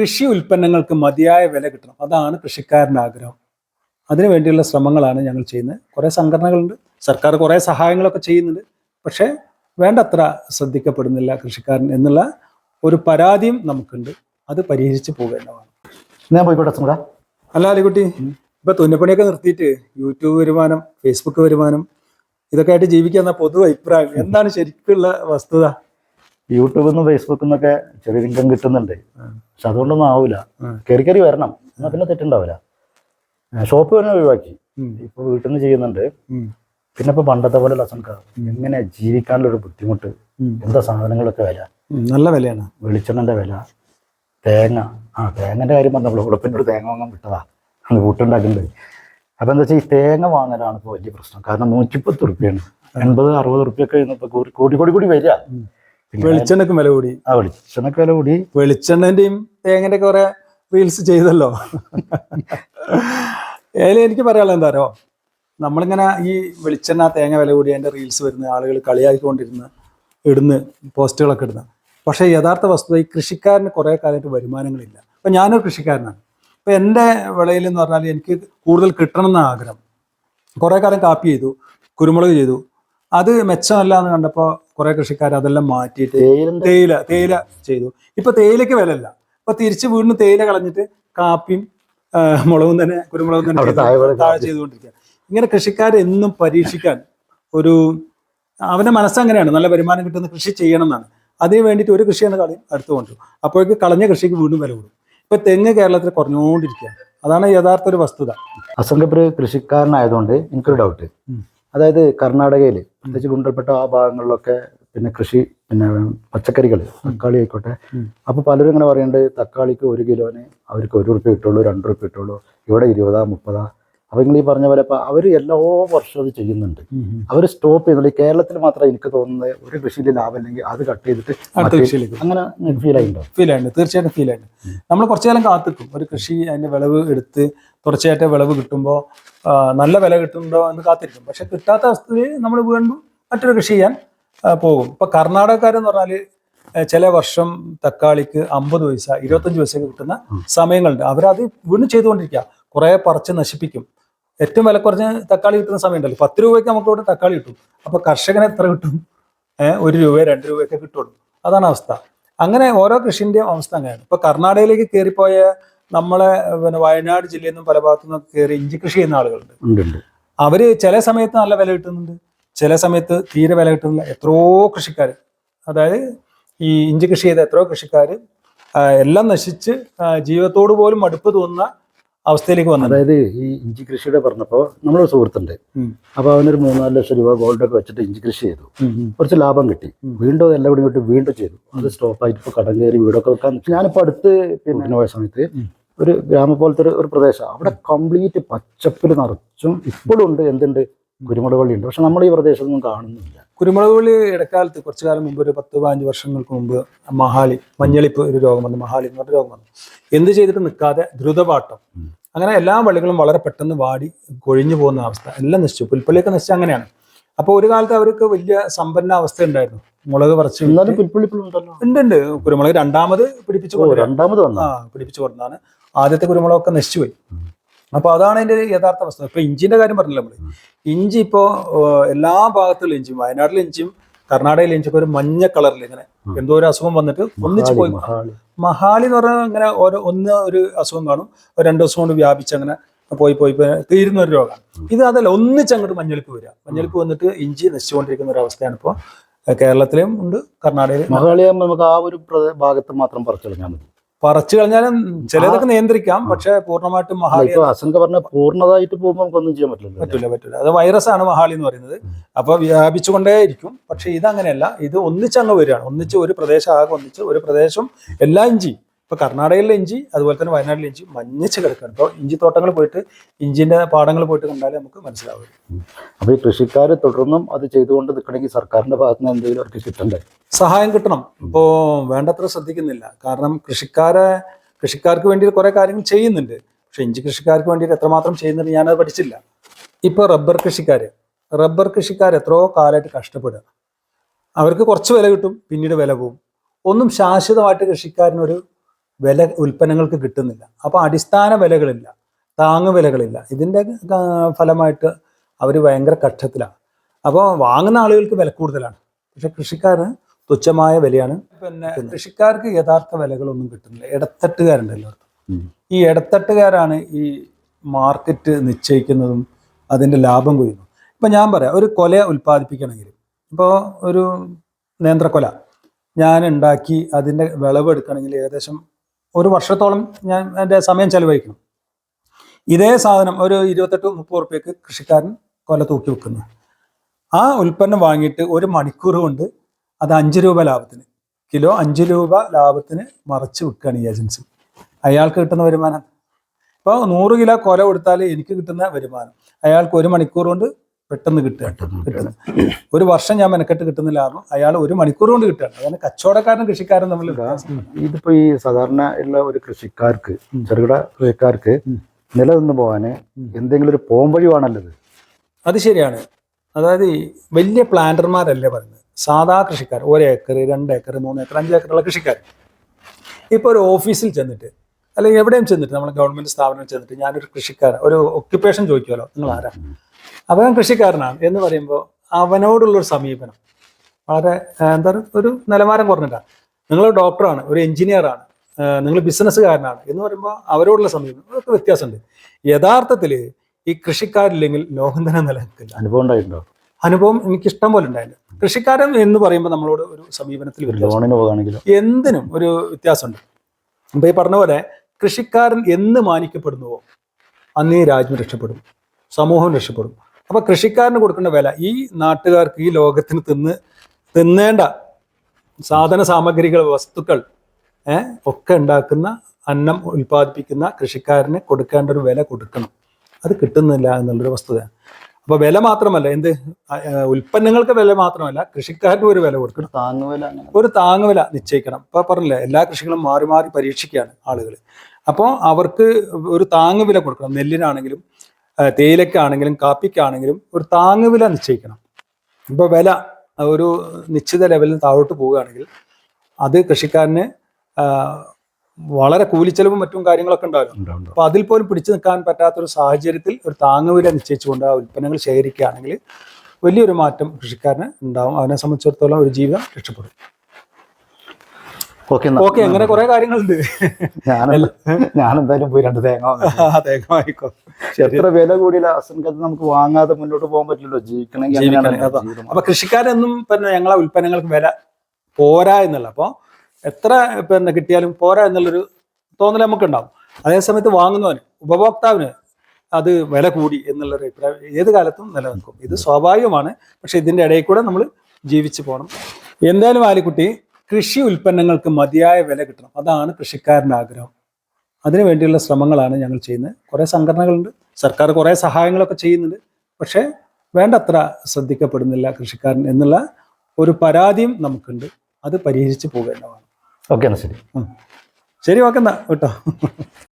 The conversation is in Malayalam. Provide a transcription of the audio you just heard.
കൃഷി ഉൽപ്പന്നങ്ങൾക്ക് മതിയായ വില കിട്ടണം. അതാണ് കൃഷിക്കാരന്റെ ആഗ്രഹം. അതിനു വേണ്ടിയുള്ള ശ്രമങ്ങളാണ് ഞങ്ങൾ ചെയ്യുന്നത്. കുറേ സംഘടനകളുണ്ട്. സർക്കാർ കുറേ സഹായങ്ങളൊക്കെ ചെയ്യുന്നുണ്ട്. പക്ഷേ വേണ്ടത്ര ശ്രദ്ധിക്കപ്പെടുന്നില്ല കൃഷിക്കാരൻ എന്നുള്ള ഒരു പരാതിയും നമുക്കുണ്ട്. അത് പരിഹരിച്ച് പോകേണ്ടതാണ്. ഞാൻ പോയിക്കോട്ടെ കൂടെ അല്ല അലിക്കുട്ടി ഇപ്പൊ തുന്നപ്പണിയൊക്കെ നിർത്തിയിട്ട് യൂട്യൂബ് വരുമാനം ഫേസ്ബുക്ക് വരുമാനം ഇതൊക്കെ ആയിട്ട് ജീവിക്കുന്ന പൊതു അഭിപ്രായം. എന്താണ് ശരിക്കുള്ള വസ്തുത? യൂട്യൂബിൽ നിന്നും ഫേസ്ബുക്കിൽ നിന്നൊക്കെ ചെറിയ ഇൻകം കിട്ടുന്നുണ്ട്. പക്ഷെ അതുകൊണ്ടൊന്നും ആവൂല. ഉം. കയറി കയറി വരണം. എന്നാൽ പിന്നെ തെറ്റുണ്ടാവില്ല ഷോപ്പ് തന്നെ ഒഴിവാക്കി. ഇപ്പൊ വീട്ടിൽ നിന്ന് ചെയ്യുന്നുണ്ട്. പിന്നെ ഇപ്പൊ പണ്ടത്തെ പോലെ ലസൻക എങ്ങനെ ജീവിക്കാനുള്ള ഒരു ബുദ്ധിമുട്ട്. എന്താ സാധനങ്ങളൊക്കെ വില? നല്ല വിലയാണ്. വെളിച്ചെണ്ണന്റെ വില. തേങ്ങ. ആ തേങ്ങന്റെ കാര്യം പറഞ്ഞപ്പോൾ ഉടുപ്പിന്റെ ഒരു തേങ്ങ വാങ്ങാൻ വിട്ടതാ. അങ്ങ് കൂട്ടുണ്ടാക്കുന്നുണ്ട് അപ്പൊ എന്താ വെച്ചാൽ ഈ തേങ്ങ വാങ്ങലാണ് ഇപ്പോൾ വലിയ പ്രശ്നം. കാരണം നൂറ്റിപ്പത്ത് റുപ്യാണ്. എൺപത് അറുപത് റുപ്യൊക്കെ കോടി കോടി കൂടി കൂടി വരിക. വെളിച്ചെണ്ണക്ക് വില കൂടി. ആ വെളിച്ചെണ്ണക്ക് വില കൂടി. വെളിച്ചെണ്ണന്റെയും തേങ്ങന്റെ കുറെ റീൽസ് ചെയ്തല്ലോ. ഏതായാലും എനിക്ക് പറയാനുള്ള എന്താ അറിയോ? നമ്മളിങ്ങനെ ഈ വെളിച്ചെണ്ണ തേങ്ങ വില കൂടി അതിന്റെ റീൽസ് വരുന്ന ആളുകൾ കളിയാക്കിക്കൊണ്ടിരുന്ന ഇടുന്ന് പോസ്റ്റുകളൊക്കെ ഇടുന്ന. പക്ഷേ യഥാർത്ഥ വസ്തുത ഈ കൃഷിക്കാരന് കുറേ കാലമായിട്ട് വരുമാനങ്ങളില്ല. അപ്പം ഞാനൊരു കൃഷിക്കാരനാണ്. അപ്പം എന്റെ വിളയിൽ എന്ന് പറഞ്ഞാൽ എനിക്ക് കൂടുതൽ കിട്ടണം എന്ന ആഗ്രഹം. കുറേ കാലം കാപ്പി ചെയ്തു കുരുമുളക് ചെയ്തു അത് മെച്ചമല്ല എന്ന് കണ്ടപ്പോൾ കുറേ കൃഷിക്കാർ അതെല്ലാം മാറ്റിയിട്ട് തേയില തേയില ചെയ്തു. ഇപ്പൊ തേയിലയ്ക്ക് വിലയില്ല. ഇപ്പൊ തിരിച്ച് വീണ്ടും തേയില കളഞ്ഞിട്ട് കാപ്പിയും മുളകും തന്നെ കുരുമുളകും തന്നെ താഴെ ചെയ്തുകൊണ്ടിരിക്കുക. ഇങ്ങനെ കൃഷിക്കാർ എന്നും പരീക്ഷിക്കാൻ ഒരു അവന്റെ മനസ്സങ്ങനെയാണ് നല്ല വരുമാനം കിട്ടുന്ന കൃഷി ചെയ്യണം എന്നാണ് അതിന് വേണ്ടിയിട്ട് ഒരു കൃഷിയാണ് കളയും അടുത്ത് കൊണ്ടുവരും അപ്പോഴേക്ക് കളഞ്ഞ കൃഷിക്ക് വീണ്ടും വില കൂടും. ഇപ്പൊ തെങ്ങ് കേരളത്തിൽ കുറഞ്ഞുകൊണ്ടിരിക്കുകയാണ്. അതാണ് യഥാർത്ഥ ഒരു വസ്തുത. അസംഖ്യ കൃഷിക്കാരനായതുകൊണ്ട് എനിക്കൊരു ഡൗട്ട്. അതായത് കർണാടകയിൽ പ്രത്യേകിച്ച് ഗുണ്ടൽപ്പെട്ട ആ ഭാഗങ്ങളിലൊക്കെ പിന്നെ കൃഷി പിന്നെ പച്ചക്കറികൾ തക്കാളി ആയിക്കോട്ടെ. അപ്പോൾ അപ്പൊ പലരും ഇങ്ങനെ പറയുന്നുണ്ട് തക്കാളിക്ക് ഒരു കിലോന് അവർക്ക് ഒരു റുപ്യ കിട്ടുള്ളൂ രണ്ട് റുപ്യ കിട്ടുള്ളൂ. ഇവിടെ ഇരുപതാ മുപ്പതാ അപ്പൊ നിങ്ങൾ ഈ പറഞ്ഞ പോലെ അവർ എല്ലാ വർഷവും അത് ചെയ്യുന്നുണ്ട്. അവർ സ്റ്റോപ്പ് ചെയ്യുന്നുണ്ട്. ഈ കേരളത്തിൽ മാത്രമേ എനിക്ക് തോന്നുന്നത് ഒരു കൃഷിയിൽ ലാഭമില്ലെങ്കിൽ അത് കട്ട് ചെയ്തിട്ട് അങ്ങനെ ഫീൽ ആയിട്ടുണ്ടോ? ഫീൽ ആയിട്ടുണ്ട്. തീർച്ചയായിട്ടും ഫീൽ ആയിട്ടുണ്ട്. നമ്മൾ കുറച്ചു കാലം കാത്തിക്കും ഒരു കൃഷി അതിന്റെ വിളവ് എടുത്ത് തുടർച്ചയായിട്ട് വിളവ് കിട്ടുമ്പോൾ നല്ല വില കിട്ടുന്നുണ്ടോ എന്ന് കാത്തിരിക്കും. പക്ഷെ കിട്ടാത്ത അവസ്ഥയിൽ നമ്മൾ വീണ്ടും മറ്റൊരു കൃഷി ചെയ്യാൻ പോകും. ഇപ്പൊ കർണാടകക്കാരെന്ന് പറഞ്ഞാൽ ആ, ചില വർഷം തക്കാളിക്ക് അമ്പത് പൈസ ഇരുപത്തഞ്ച് പൈസയൊക്കെ കിട്ടുന്ന സമയങ്ങളുണ്ട്. അവരത് വീണ്ടും ചെയ്തുകൊണ്ടിരിക്കുക. കുറെ പറിച്ച് നശിപ്പിക്കും. ഏറ്റവും വില കുറഞ്ഞ തക്കാളി കിട്ടുന്ന സമയമുണ്ടല്ലോ. പത്ത് രൂപയ്ക്ക് നമുക്ക് ഇവിടെ തക്കാളി കിട്ടും. അപ്പൊ കർഷകന് എത്ര കിട്ടും? ഒരു രൂപ രണ്ട് രൂപയൊക്കെ കിട്ടുള്ളൂ. അതാണ് അവസ്ഥ. അങ്ങനെ ഓരോ കൃഷിന്റെയും അവസ്ഥ അങ്ങനെയാണ്. ഇപ്പൊ കർണാടകയിലേക്ക് കയറിപ്പോയ നമ്മളെ പിന്നെ വയനാട് ജില്ലയിൽ നിന്നും പല ഭാഗത്തു നിന്നും കയറി ഇഞ്ചി കൃഷി ചെയ്യുന്ന ആളുകളുണ്ട്. അവർ ചില സമയത്ത് നല്ല വില കിട്ടുന്നുണ്ട്. ചില സമയത്ത് തീരെ വില കിട്ടുന്നില്ല. എത്രയോ കൃഷിക്കാർ അതായത് ഈ ഇഞ്ചി കൃഷി ചെയ്ത എത്രയോ കൃഷിക്കാർ എല്ലാം നശിച്ച് ജീവിതത്തോട് പോലും മടുപ്പ് തോന്നുന്ന അവസ്ഥയിലേക്ക് വന്നത്? അതായത് ഈ ഇഞ്ചി കൃഷിയുടെ പറഞ്ഞപ്പോൾ നമ്മളൊരു സുഹൃത്തുണ്ട്. ഉം. അപ്പൊ അവനൊരു മൂന്നാൽ ലക്ഷം രൂപ ഗോൾഡൊക്കെ വെച്ചിട്ട് ഇഞ്ചി കൃഷി ചെയ്തു. കുറച്ച് ലാഭം കിട്ടി. വീണ്ടും എല്ലാം കൂടി ഇങ്ങോട്ട് വീണ്ടും ചെയ്തു. അത് സ്റ്റോപ്പ് ആയിട്ട് ഇപ്പൊ കടം കയറി വീടൊക്കെ വെക്കാൻ. ഞാനിപ്പോ അടുത്ത് പിന്നെ പോയ സമയത്ത് ഒരു ഗ്രാമ പോലത്തെ ഒരു- ഒരു പ്രദേശം. അവിടെ കംപ്ലീറ്റ് പച്ചപ്പിൽ നിറച്ചും ഇപ്പോഴും ഉണ്ട് എന്തുണ്ട്? കുരുമുളക് വള്ളി ഉണ്ട് പക്ഷെ നമ്മൾ ഈ പ്രദേശത്തൊന്നും കാണുന്നില്ല. കുരുമുളക് പുള്ളി ഇടക്കാലത്ത് കുറച്ചു കാലം മുമ്പ് ഒരു പത്ത് പതിനഞ്ച് വർഷങ്ങൾക്ക് മുമ്പ് മഹാലി മഞ്ഞളിപ്പ് ഒരു രോഗം വന്നു മഹാലി എന്ന് പറഞ്ഞ രോഗം വന്നു. എന്ത് ചെയ്തിട്ട് നിൽക്കാതെ ദ്രുതപാട്ടം അങ്ങനെ എല്ലാ വള്ളികളും വളരെ പെട്ടെന്ന് വാടി കൊഴിഞ്ഞു പോകുന്ന അവസ്ഥ എല്ലാം നശിച്ചു. പുൽപ്പള്ളിയൊക്കെ നശിച്ച അങ്ങനെയാണ്. അപ്പോൾ ഒരു കാലത്ത് അവർക്ക് വലിയ സമ്പന്ന അവസ്ഥ ഉണ്ടായിരുന്നു. മുളക് പറിച്ച് ഉണ്ട് ഉണ്ട്. കുരുമുളക് രണ്ടാമത് പിടിപ്പിച്ചു രണ്ടാമത് പിടിപ്പിച്ചു കൊടുത്താണ് ആദ്യത്തെ കുരുമുളകൊക്കെ നശിച്ചു പോയി അപ്പൊ അതാണ് അതിന്റെ യഥാർത്ഥ വസ്തുത ഇപ്പൊ ഇഞ്ചിന്റെ കാര്യം പറഞ്ഞില്ല നമ്മൾ ഇഞ്ചി ഇപ്പോ എല്ലാ ഭാഗത്തുള്ള ഇഞ്ചിയും വയനാട്ടിലെ ഇഞ്ചിയും കർണാടകയിലെ ഇഞ്ചിയൊക്കെ ഒരു മഞ്ഞ കളറിൽ ഇങ്ങനെ എന്തോ ഒരു അസുഖം വന്നിട്ട് ഒന്നിച്ചു പോയി. മഹാളി എന്ന് പറഞ്ഞാൽ ഇങ്ങനെ ഓരോ ഒന്ന് ഒരു അസുഖം കാണും. രണ്ട് ദിവസം കൊണ്ട് വ്യാപിച്ച് അങ്ങനെ പോയി പോയി തീരുന്ന ഒരു രോഗമാണ് ഇത് അതല്ല ഒന്നിച്ച് അങ്ങോട്ട് മഞ്ഞളിപ്പ് വരിക. മഞ്ഞളിപ്പ് വന്നിട്ട് ഇഞ്ചി നശിച്ചുകൊണ്ടിരിക്കുന്ന ഒരു അവസ്ഥയാണ് ഇപ്പോൾ കേരളത്തിലും ഉണ്ട് കർണാടകയിലും മഹാളിയാകുമ്പോൾ നമുക്ക് ആ ഒരു ഭാഗത്ത് മാത്രം പറിച്ചു കളഞ്ഞാൽ മതി പറിച്ചു കളഞ്ഞാലും ചിലതൊക്കെ നിയന്ത്രിക്കാം പക്ഷെ പൂർണമായിട്ടും മഹാളി ഇപ്പൊ അസംഖ പറഞ്ഞ പൂർണതായിട്ട് പോകുമ്പോൾ നമുക്കൊന്നും ചെയ്യാൻ പറ്റില്ല പറ്റില്ല പറ്റില്ല അത് വൈറസ് ആണ് മഹാളി എന്ന് പറയുന്നത്. അപ്പൊ വ്യാപിച്ചുകൊണ്ടേയിരിക്കും പക്ഷെ ഇതങ്ങനെയല്ല ഇത് ഒന്നിച്ചങ്ങ് വരികയാണ്. ഒന്നിച്ച് ഒരു പ്രദേശം ആകെ ഒന്നിച്ച് ഒരു പ്രദേശം എല്ലാം ഇഞ്ചി ഇപ്പൊ കർണാടകയിലെ ഇഞ്ചി അതുപോലെ തന്നെ വയനാട്ടിലെ ഇഞ്ചി മഞ്ഞച്ച് കിടക്കുകയാണ് ഇപ്പൊ ഇഞ്ചി തോട്ടങ്ങൾ പോയിട്ട് ഇഞ്ചിന്റെ പാടങ്ങൾ പോയിട്ട് കണ്ടാലേ നമുക്ക് മനസ്സിലാവും അപ്പോൾ ഈ കൃഷിക്കാർ തുടർന്നും അത് ചെയ്തുകൊണ്ട് നിൽക്കണമെങ്കിൽ സർക്കാരിന്റെ ഭാഗത്ത് നിന്ന് എന്തെങ്കിലും അവർക്ക് കിട്ടണ്ടേ? സഹായം കിട്ടണം. ഇപ്പോ വേണ്ടത്ര ശ്രദ്ധിക്കുന്നില്ല. കാരണം കൃഷിക്കാരെ കൃഷിക്കാർക്ക് വേണ്ടി കുറേ കാര്യങ്ങൾ ചെയ്യുന്നുണ്ട്. പക്ഷെ ഇഞ്ചി കൃഷിക്കാർക്ക് വേണ്ടിയിട്ട് എത്രമാത്രം ചെയ്യുന്നുണ്ട് ഞാനത് പഠിച്ചില്ല. ഇപ്പോൾ റബ്ബർ കൃഷിക്കാര് റബ്ബർ കൃഷിക്കാർ എത്രയോ കാലമായിട്ട് കഷ്ടപ്പെടുക. അവർക്ക് കുറച്ച് വില കിട്ടും പിന്നീട് വില പോവും ഒന്നും ശാശ്വതമായിട്ട് കൃഷിക്കാരനൊരു വില ഉൽപ്പന്നങ്ങൾക്ക് കിട്ടുന്നില്ല. അപ്പോൾ അടിസ്ഥാന വിലകളില്ല താങ്ങു വിലകളില്ല. ഇതിന്റെ ഫലമായിട്ട് അവർ ഭയങ്കര കഷ്ടത്തിലാണ് അപ്പോൾ വാങ്ങുന്ന ആളുകൾക്ക് വില കൂടുതലാണ്. പക്ഷെ കൃഷിക്കാരന് തുച്ഛമായ വിലയാണ് പിന്നെ കൃഷിക്കാർക്ക് യഥാർത്ഥ വിലകളൊന്നും കിട്ടുന്നില്ല. ഇടത്തട്ടുകാരുണ്ടല്ലോ ഉം. ഈ ഇടത്തട്ടുകാരാണ് ഈ മാർക്കറ്റ് നിശ്ചയിക്കുന്നതും അതിന്റെ ലാഭം കൊയ്യുന്നു. ഇപ്പം ഞാൻ പറയാം ഒരു കൊല ഉൽപ്പാദിപ്പിക്കണമെങ്കിൽ. ഇപ്പോൾ ഒരു നേന്ത്രക്കൊല. ഞാൻ ഉണ്ടാക്കി അതിന്റെ വിളവ് എടുക്കണമെങ്കിൽ ഏകദേശം ഒരു വർഷത്തോളം ഞാൻ എന്റെ സമയം ചെലവഴിക്കണം ഇതേ സാധനം ഒരു ഇരുപത്തെട്ട് മുപ്പത് റുപ്യക്ക് കൃഷിക്കാരൻ കൊല തൂക്കി വെക്കുന്നു ആ ഉൽപ്പന്നം വാങ്ങിയിട്ട് ഒരു മണിക്കൂർ കൊണ്ട് അത് അഞ്ച് രൂപ ലാഭത്തിന് കിലോ അഞ്ച് രൂപ ലാഭത്തിന് മറച്ച് വിൽക്കുകയാണ് ഈ ഏജൻസി. അയാൾക്ക് കിട്ടുന്ന വരുമാനം? ഇപ്പോൾ നൂറ് കിലോ കൊല കൊടുത്താൽ എനിക്ക് കിട്ടുന്ന വരുമാനം. അയാൾക്ക് ഒരു മണിക്കൂർ കൊണ്ട് പെട്ടെന്ന് കിട്ടുക. കിട്ടുന്നത് ഒരു വർഷം ഞാൻ മെനക്കെട്ട് കിട്ടുന്ന ലാഭം അയാൾ ഒരു മണിക്കൂർ കൊണ്ട് കിട്ടുകയാണ്. അതാണ് കച്ചവടക്കാരനും കൃഷിക്കാരനും തമ്മിൽ. ഇതിപ്പോ ഈ സാധാരണ ഉള്ള ഒരു കൃഷിക്കാർക്ക് ചെറുകിട കൃഷിക്കാർക്ക് നിലനിന്ന് പോകാന് എന്തെങ്കിലും ഒരു പോംവഴി വേണല്ലത് അത് ശരിയാണ്. അതായത് വലിയ പ്ലാന്റർമാരല്ലേ പറയുന്നത്. സാധാ കൃഷിക്കാർ ഒരേക്കർ രണ്ട് ഏക്കർ മൂന്ന് ഏക്കർ അഞ്ച് ഏക്കറുള്ള കൃഷിക്കാർ. ഇപ്പോൾ ഒരു ഓഫീസിൽ ചെന്നിട്ട് അല്ലെങ്കിൽ എവിടെയും ചെന്നിട്ട് നമ്മൾ ഗവൺമെന്റ് സ്ഥാപനം ചെന്നിട്ട് ഞാനൊരു കൃഷിക്കാരൻ ഒരു ഒക്യുപ്പേഷൻ ചോദിക്കുമല്ലോ. നിങ്ങൾ ആരാ അവൻ കൃഷിക്കാരനാണ് എന്ന് പറയുമ്പോൾ അവനോടുള്ള ഒരു സമീപനം. വളരെ എന്താ പറയുക ഒരു നിലവാരം കുറഞ്ഞിട്ടാണ് നിങ്ങൾ ഡോക്ടറാണ് ഒരു എഞ്ചിനീയറാണ് നിങ്ങൾ ബിസിനസ്സുകാരനാണ് എന്ന് പറയുമ്പോൾ അവരോടുള്ള സമീപനം അതൊക്കെ വ്യത്യാസമുണ്ട്. യഥാർത്ഥത്തിൽ ഈ കൃഷിക്കാരില്ലെങ്കിൽ ലോകം തന്നെ നിലനിൽക്കില്ല. അനുഭവം ഉണ്ടായിട്ടുണ്ടോ? അനുഭവം എനിക്ക് ഇഷ്ടം പോലെ ഉണ്ടായില്ല. കൃഷിക്കാരൻ എന്ന് പറയുമ്പോൾ നമ്മളോട് ഒരു സമീപനത്തിൽ എന്തിനും ഒരു വ്യത്യാസമുണ്ട്. അപ്പൊ ഈ പറഞ്ഞ പോലെ കൃഷിക്കാരൻ എന്ന് മാനിക്കപ്പെടുന്നുവോ? അന്നേ രാജ്യം രക്ഷപ്പെടും സമൂഹം രക്ഷപ്പെടും. അപ്പൊ കൃഷിക്കാരന് കൊടുക്കേണ്ട വില ഈ നാട്ടുകാർക്ക് ഈ ലോകത്തിന് തിന്ന് തിന്നേണ്ട സാധന സാമഗ്രികൾ വസ്തുക്കൾ ഒക്കെ ഉണ്ടാക്കുന്ന അന്നം ഉൽപ്പാദിപ്പിക്കുന്ന കൃഷിക്കാരന് കൊടുക്കേണ്ട ഒരു വില കൊടുക്കണം. അത് കിട്ടുന്നില്ല എന്നുള്ളൊരു വസ്തുതയാണ്. അപ്പൊ വില മാത്രമല്ല എന്ത്? ഉൽപ്പന്നങ്ങൾക്ക് വില മാത്രമല്ല കൃഷിക്കാരനും ഒരു വില കൊടുക്കണം. താങ്ങുവില ഒരു താങ്ങുവില നിശ്ചയിക്കണം. ഇപ്പൊ പറഞ്ഞില്ലേ എല്ലാ കൃഷികളും മാറി മാറി പരീക്ഷിക്കുകയാണ് ആളുകൾ അപ്പോൾ അവർക്ക് ഒരു താങ്ങുവില കൊടുക്കണം. നെല്ലിനാണെങ്കിലും തേയിലക്കാണെങ്കിലും കാപ്പിക്കാണെങ്കിലും ഒരു താങ്ങുവില നിശ്ചയിക്കണം. ഇപ്പോൾ വില ഒരു നിശ്ചിത ലെവലിൽ താഴോട്ട് പോവുകയാണെങ്കിൽ അത് കൃഷിക്കാരന് വളരെ കൂലിച്ചെലവും മറ്റും കാര്യങ്ങളൊക്കെ ഉണ്ടാവും. അപ്പൊ അതിൽ പോലും പിടിച്ചു നിൽക്കാൻ പറ്റാത്ത ഒരു സാഹചര്യത്തിൽ ഒരു താങ്ങുവില നിശ്ചയിച്ചുകൊണ്ട് ആ ഉൽപ്പന്നങ്ങൾ ശേഖരിക്കുകയാണെങ്കിൽ വലിയൊരു മാറ്റം കൃഷിക്കാരന് ഉണ്ടാവും. അവനെ സംബന്ധിച്ചിടത്തോളം ഒരു ജീവിതം രക്ഷപ്പെടും. ഓക്കെ. ഓക്കെ അങ്ങനെ കുറെ കാര്യങ്ങളുണ്ട്. ഞാൻ ഞാൻ എന്തായാലും പോയി രണ്ട് തേങ്ങ തേങ്ങ വാങ്ങിക്കോ. എത്ര വില കൂടിയില്ല അസംഖ്യത്തിൽ നമുക്ക് വാങ്ങാതെ മുന്നോട്ട് പോകാൻ പറ്റില്ലല്ലോ. ജീവിക്കണമെങ്കിൽ. അപ്പൊ- കൃഷിക്കാരെന്നും പിന്നെ ഞങ്ങളെ ഉൽപ്പന്നങ്ങൾക്ക് വില പോരാ എന്നുള്ള അപ്പോൾ എത്ര പിന്നെ കിട്ടിയാലും പോരാ എന്നുള്ളൊരു തോന്നൽ നമുക്കുണ്ടാവും. അതേസമയത്ത് വാങ്ങുന്നവന് ഉപഭോക്താവിന് അത് വില കൂടി എന്നുള്ളൊരു അഭിപ്രായം ഏത് കാലത്തും നിലനിൽക്കും. ഇത് സ്വാഭാവികമാണ്. പക്ഷെ ഇതിന്റെ ഇടയിൽ കൂടെ നമ്മൾ ജീവിച്ചു പോകണം എന്തായാലും ആലിക്കുട്ടി കൃഷി ഉൽപ്പന്നങ്ങൾക്ക് മതിയായ വില കിട്ടണം. അതാണ് കൃഷിക്കാരന്റെ ആഗ്രഹം. അതിനു വേണ്ടിയുള്ള ശ്രമങ്ങളാണ് ഞങ്ങൾ ചെയ്യുന്നത്. കുറേ സംഘടനകളുണ്ട്. സർക്കാർ കുറേ സഹായങ്ങളൊക്കെ ചെയ്യുന്നുണ്ട്. പക്ഷേ വേണ്ടത്ര ശ്രദ്ധിക്കപ്പെടുന്നില്ല കൃഷിക്കാരൻ എന്നുള്ള ഒരു പരാതിയും നമുക്കുണ്ട്. അത് പരിഹരിച്ച് പോകേണ്ടതാണ് ഓക്കെ എന്നാൽ ശരി. ശരി ഓക്കെ എന്നാ. കേട്ടോ